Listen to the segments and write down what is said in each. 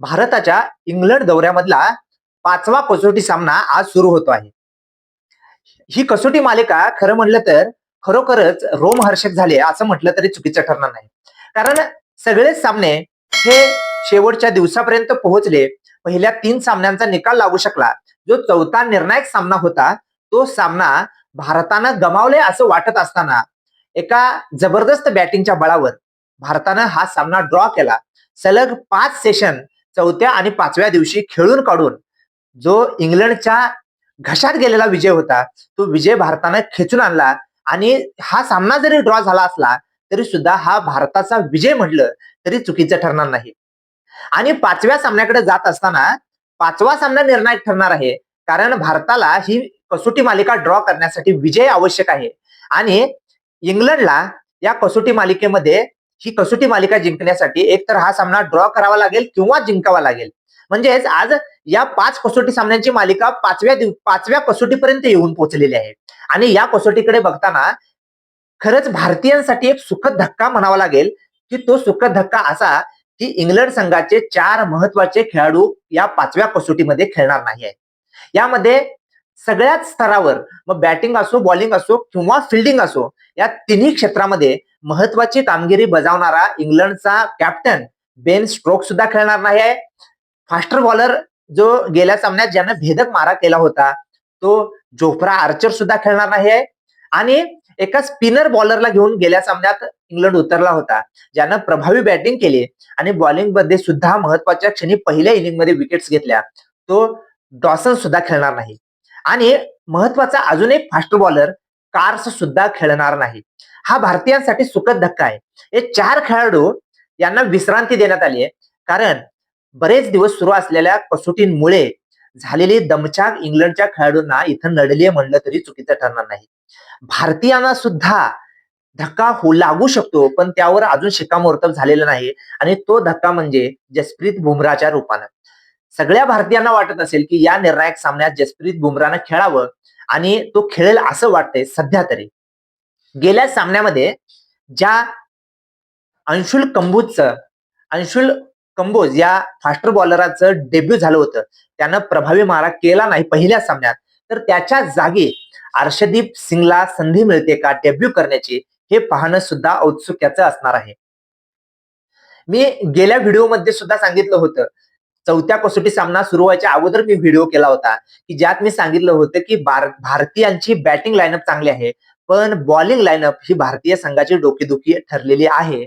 भारताच्या इंग्लंड दौऱ्यामधला पाचवा कसोटी सामना आज सुरू होतो आहे. ही कसोटी मालिका खरं म्हणलं तर खरोखरच रोमहर्षक झाली आहे असं म्हटलं तरी चुकीचं ठरणार नाही. कारण सगळेच सामने हे शेवटच्या दिवसापर्यंत पोहोचले. पहिल्या तीन सामन्यांचा निकाल लागू शकला. जो चौथा निर्णायक सामना होता तो सामना भारतानं गमावले असं वाटत असताना एका जबरदस्त बॅटिंगच्या बळावर भारतानं हा सामना ड्रॉ केला. सलग पाच सेशन चौथ्या आणि पाचव्या दिवशी खेळून काढून जो इंग्लंडच्या घशात गेलेला विजय होता तो विजय भारतानं खेचून आणला आणि हा सामना जरी ड्रॉ झाला असला तरी सुद्धा हा भारताचा विजय म्हटलं तरी चुकीचं ठरणार नाही. आणि पाचव्या सामन्याकडे जात असताना पाचवा सामना निर्णायक ठरणार आहे कारण भारताला ही कसोटी मालिका ड्रॉ करण्यासाठी विजय आवश्यक आहे. आणि इंग्लंडला या कसोटी मालिकेमध्ये ही कसोटी मालिका जिंकण्यासाठी एक तर हा सामना ड्रॉ करावा लागेल किंवा जिंकावा लागेल. म्हणजेच आज या पाच कसोटी सामन्यांची मालिका पाचव्या दिव- पाचव्या कसोटीपर्यंत येऊन पोहोचलेली आहे. आणि या कसोटीकडे बघताना खरंच भारतीयांसाठी एक सुखद धक्का म्हणावा लागेल की तो सुखद धक्का असा की इंग्लंड संघाचे चार महत्त्वाचे खेळाडू या पाचव्या कसोटीमध्ये खेळणार नाही आहे यामध्ये सगळ्याच स्तरावर मग बॅटिंग असो बॉलिंग असो किंवा फिल्डिंग असो या तिन्ही क्षेत्रामध्ये महत्वाची कामगिरी बजावणारा इंग्लंडचा कॅप्टन बेन स्ट्रोक सुद्धा खेळणार नाही आहे. फास्टर बॉलर जो गेल्या सामन्यात ज्यानं भेदक मारा केला होता तो जोफ्रा आर्चर सुद्धा खेळणार नाही आहे. आणि एका स्पिनर बॉलरला घेऊन गेल्या सामन्यात इंग्लंड उतरला होता ज्यानं प्रभावी बॅटिंग केली आणि बॉलिंगमध्ये सुद्धा महत्त्वाच्या क्षणी पहिल्या इनिंगमध्ये विकेट्स घेतल्या. तो डॉसन सुद्धा खेळणार नाही. आणि महत्त्वाचा अजून एक फास्ट बॉलर कार्स सुद्धा खेळणार नाही. हा भारतीयांसाठी सुखद धक्का आहे. हे चार खेळाडू यांना विश्रांती देण्यात आली आहे. कारण बरेच दिवस सुरू असलेल्या कसोटींमुळे झालेली दमछाक इंग्लंडच्या खेळाडूंना इथं नडली आहे म्हणलं तरी चुकीचं ठरणार नाही. भारतीयांना सुद्धा धक्का हो लागू शकतो पण त्यावर अजून शिक्कामोर्तब झालेलं नाही. आणि तो धक्का म्हणजे जसप्रीत बुमराच्या रूपानं. सगळ्या भारतीयांना वाटत असेल की या निर्णायक सामन्यात जसप्रीत बुमरानं खेळावं आणि तो खेळेल असं वाटतंय सध्या तरी. गेल्या सामन्यामध्ये ज्या अंशुल कंबोजचं अंशुल कंबोज या फास्टर बॉलराचं डेब्यू झालं होतं त्यानं प्रभावी मारा केला नाही पहिल्या सामन्यात. तर त्याच्या जागी अर्षदीप सिंगला संधी मिळते का डेब्यू करण्याची हे पाहणं सुद्धा औत्सुक्याचं असणार आहे. मी गेल्या व्हिडिओमध्ये सुद्धा सांगितलं होतं चौथ्या कसोटी सामना सुरू व्हायच्या अगोदर मी व्हिडिओ केला होता की ज्यात मी सांगितलं होतं की भार- भारतीयांची बॅटिंग लाईनअप चांगली आहे पण बॉलिंग लाईनअप ही भारतीय संघाची डोकेदुखी ठरलेली आहे.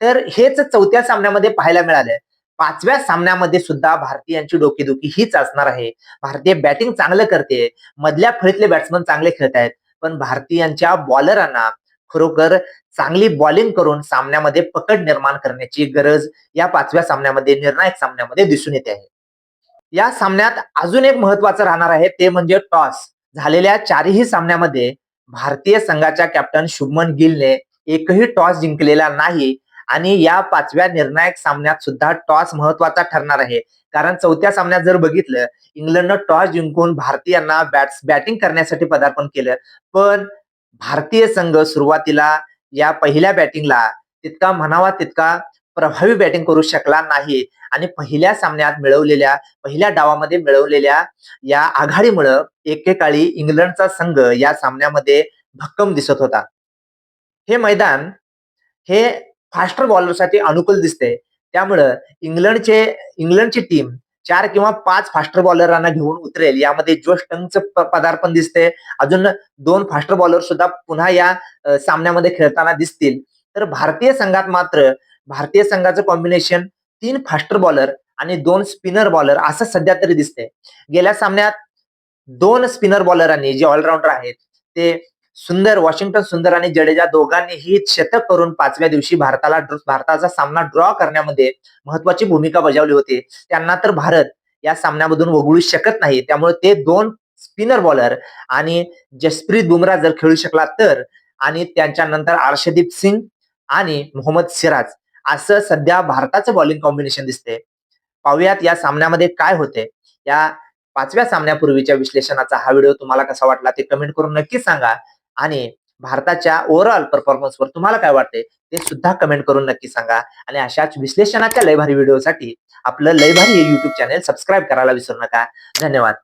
तर हेच चौथ्या सामन्यामध्ये पाहायला मिळालं पाचव्या सामन्यामध्ये सुद्धा भारतीयांची डोकेदुखी हीच असणार आहे. भारतीय बॅटिंग चांगलं करते मधल्या फळीतले बॅट्समन चांगले खेळत आहेत पण भारतीयांच्या बॉलरांना खरोखर चांगली बॉलिंग करून सामन्यामध्ये पकड निर्माण करण्याची गरज या पाचव्या सामन्यामध्ये निर्णायक सामन्यामध्ये दिसून येते आहे. या सामन्यात अजून एक महत्वाचं राहणार आहे ते म्हणजे टॉस झालेल्या चारही सामन्यामध्ये भारतीय संघाच्या कॅप्टन शुभमन गिलने एकही टॉस जिंकलेला नाही आणि या पाचव्या निर्णायक सामन्यात सुद्धा टॉस महत्त्वाचा ठरणार आहे. कारण चौथ्या सामन्यात जर बघितलं इंग्लंडनं टॉस जिंकून भारतीयांना बॅट्स बॅटिंग करण्यासाठी पदार्पण केलं. पण भारतीय संघ सुरुवातीला या पहिल्या बॅटिंगला तितका म्हणावा तितका प्रभावी बॅटिंग करू शकला नाही. आणि पहिल्या सामन्यात मिळवलेल्या पहिल्या डावामध्ये मिळवलेल्या या आघाडीमुळं एकेकाळी इंग्लंडचा संघ या सामन्यामध्ये भक्कम दिसत होता. हे मैदान हे फास्टर बॉलरसाठी अनुकूल दिसते. त्यामुळं इंग्लंडचे इंग्लंडची टीम चार किंवा पाच फास्टर बॉलरांना घेऊन उतरेल. यामध्ये जोश टंगचं पदार्पण दिसते अजून दोन फास्टर बॉलर सुद्धा पुन्हा या सामन्यामध्ये खेळताना दिसतील. तर भारतीय संघात मात्र भारतीय संघाचं कॉम्बिनेशन तीन फास्टर बॉलर आणि दोन स्पिनर बॉलर असं सध्या तरी दिसतंय. गेल्या सामन्यात दोन स्पिनर बॉलरांनी जे ऑलराऊंडर आहेत ते सुंदर वॉशिंग्टन सुंदर आणि जडेजा दोघांनीही शतक करून पाचव्या दिवशी भारताला भारताचा सामना ड्रॉ करण्यामध्ये महत्वाची भूमिका बजावली होती. त्यांना तर भारत या सामन्यामधून वगळू शकत नाही. त्यामुळे ते दोन स्पिनर बॉलर आणि जसप्रीत बुमराह जर खेळू शकला तर आणि त्यांच्यानंतर अर्षदीप सिंग आणि मोहम्मद सिराज असं सध्या भारताचं बॉलिंग कॉम्बिनेशन दिसते पाहुयात या सामन्यामध्ये काय होते या पाचव्या सामन्यापूर्वीच्या विश्लेषणाचा हा व्हिडिओ तुम्हाला कसा वाटला ते कमेंट करून नक्की सांगा. आणि भारताच्या ओव्हरऑल परफॉर्मन्सवर तुम्हाला काय वाटते ते सुद्धा कमेंट करून नक्की सांगा. आणि अशाच विश्लेषणाच्या लयभारी व्हिडिओसाठी आपलं लयभारी हे युट्यूब चॅनेल सबस्क्राईब करायला विसरू नका. धन्यवाद.